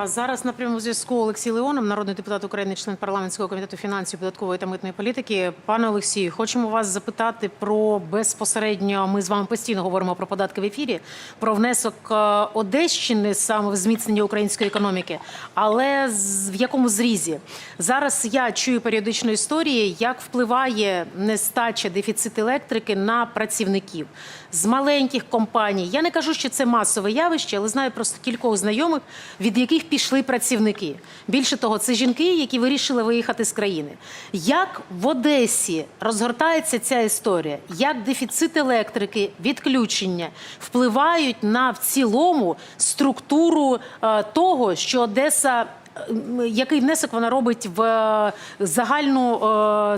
А зараз на прямому зв'язку Олексій Леонов, народний депутат України, член парламентського комітету фінансів, податкової та митної політики. Пане Олексію, хочемо вас запитати про безпосередньо. Ми з вами постійно говоримо про податки в ефірі, про внесок е, Одещини саме в зміцнення української економіки. Але в якому зрізі зараз я чую періодично історії, як впливає нестача дефіцит електрики на працівників з маленьких компаній. Я не кажу, що це масове явище, але знаю просто кількох знайомих, від яких пішли працівники. Більше того, це жінки, які вирішили виїхати з країни. Як в Одесі розгортається ця історія? Як дефіцит електрики, відключення впливають на в цілому структуру е, того, що Одеса. е, Який внесок вона робить в е, загальну,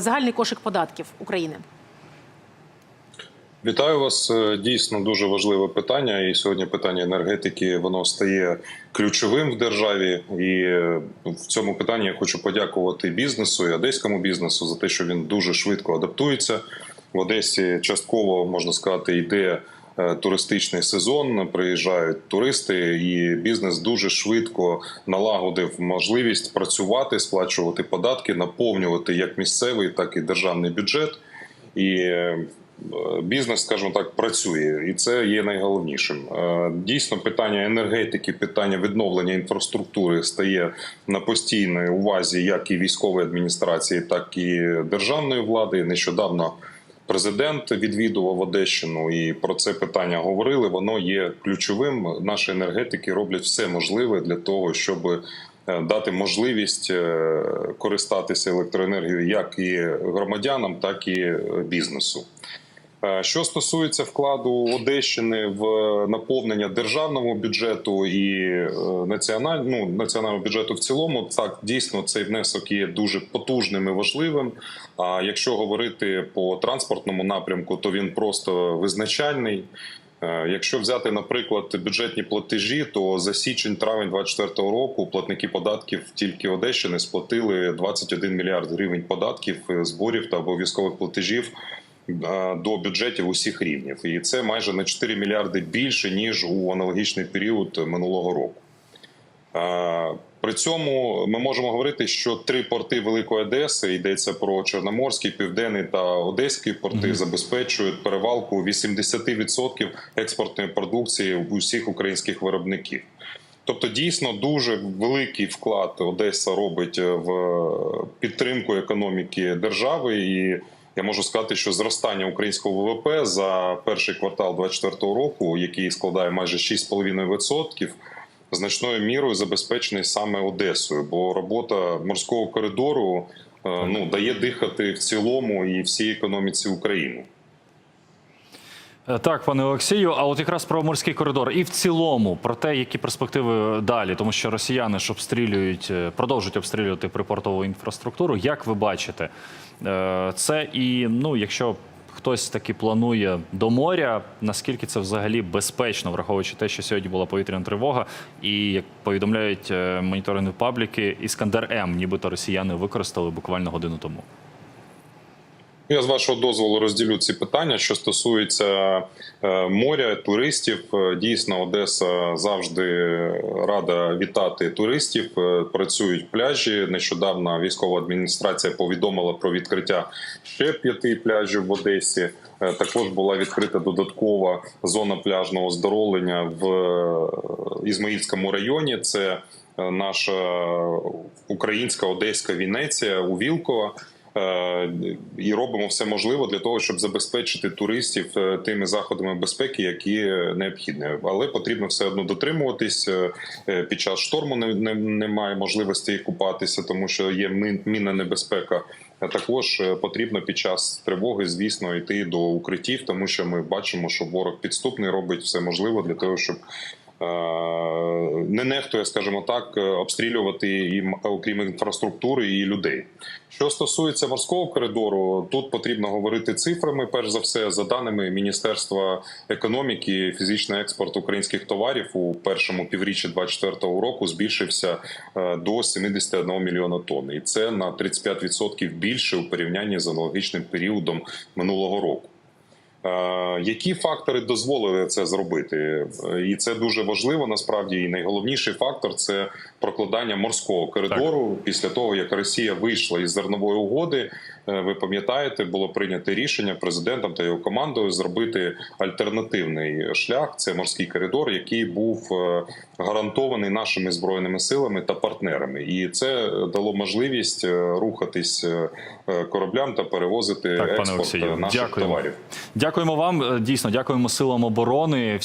загальний кошик податків України? Вітаю вас. Е, Дійсно дуже важливе питання. І сьогодні питання енергетики воно стає ключовим в державі. І е, в цьому питанні я хочу подякувати бізнесу і одеському бізнесу за те, що він дуже швидко адаптується. В Одесі частково можна сказати йде. е, Туристичний сезон приїжджають туристи, і бізнес дуже швидко налагодив можливість працювати, сплачувати податки, наповнювати як місцевий, так і державний бюджет. І бізнес, скажімо так, працює, і це є найголовнішим. Е, Дійсно, питання енергетики, питання відновлення інфраструктури стає на постійній увазі як і військової адміністрації, так і державної влади. Нещодавно президент відвідував Одещину і про це питання говорили. Воно є ключовим. Наші енергетики роблять все можливе для того, щоб е, дати можливість е, користатися електроенергією як і громадянам, так і бізнесу. Е, Що стосується вкладу Одещини в наповнення державного бюджету і е, національ... ну, національного бюджету в цілому, так дійсно цей внесок є дуже потужним і важливим. А якщо говорити по транспортному напрямку, то він просто визначальний. Е, Якщо взяти, наприклад, бюджетні платежі, то за січень-травень 2024 року платники податків тільки Одещини сплатили 21 мільярд гривень податків, е, зборів та обов'язкових платежів е, до бюджетів усіх рівнів, і це майже на 4 мільярди більше ніж у аналогічний період минулого року. Е, При цьому ми можемо говорити, що три порти Великої Одеси йдеться про Чорноморський, Південний та Одеський порти забезпечують перевалку 80% експортної продукції у всіх українських виробників. Тобто, дійсно дуже великий вклад Одеса робить в підтримку економіки держави, і я можу сказати, що зростання українського ВВП за перший квартал 2024 року, який складає майже 6,5%, значною мірою забезпечений саме Одесою, бо робота морського коридору е, ну дає дихати в цілому і всій економіці України. Е, Так, пане Олексію, а от якраз про морський коридор і в цілому про те, які перспективи далі, тому що росіяни ж обстрілюють, е, продовжують обстрілювати припортову інфраструктуру. Як ви бачите, Е, це і ну, якщо хтось таки планує до моря, наскільки це взагалі безпечно, враховуючи те, що сьогодні була повітряна тривога, і як повідомляють моніторингові пабліки, Іскандер М, нібито росіяни використали буквально годину тому. Я з вашого дозволу розділю ці питання, що стосується е, моря, туристів. Е, Дійсно, Одеса завжди рада вітати туристів. Е, Працюють пляжі. Нещодавно військова адміністрація повідомила про відкриття ще п'яти пляжів в Одесі. Також була відкрита додаткова зона пляжного оздоровлення в Ізмаїльському районі. Це наша українська одеська Вінеція у Вілково. Е, і робимо все можливе для того, щоб забезпечити туристів е, тими заходами безпеки, які необхідні. Але потрібно все одно дотримуватись Е, під час шторму. Не, не, немає можливості купатися, тому що є мін- мінна небезпека. А також потрібно під час тривоги, звісно, йти до укриттів, тому що ми бачимо, що ворог підступний робить все можливе для того, щоб не нехтує, скажімо так, е, обстрілювати і окрім інфраструктури і людей. Що стосується морського коридору, тут потрібно говорити цифрами. Перш за все, за даними Міністерства економіки, фізичний експорт українських товарів у першому півріччі 2024 року збільшився е, до 71 мільйона тонн, і це на 35% більше у порівнянні з аналогічним періодом минулого року. Е, Які фактори дозволили це зробити? Е, І це дуже важливо насправді. І найголовніший фактор це прокладання морського коридору після того, як Росія вийшла із зернової угоди. е, Ви пам'ятаєте, було прийнято рішення президентом та його командою зробити альтернативний шлях. Це морський коридор, який був гарантований нашими збройними силами та партнерами, і це дало можливість рухатись кораблям та перевозити Так, експорт наших дякуємо. товарів. Дякуємо вам. Е, Дійсно, дякуємо силам оборони.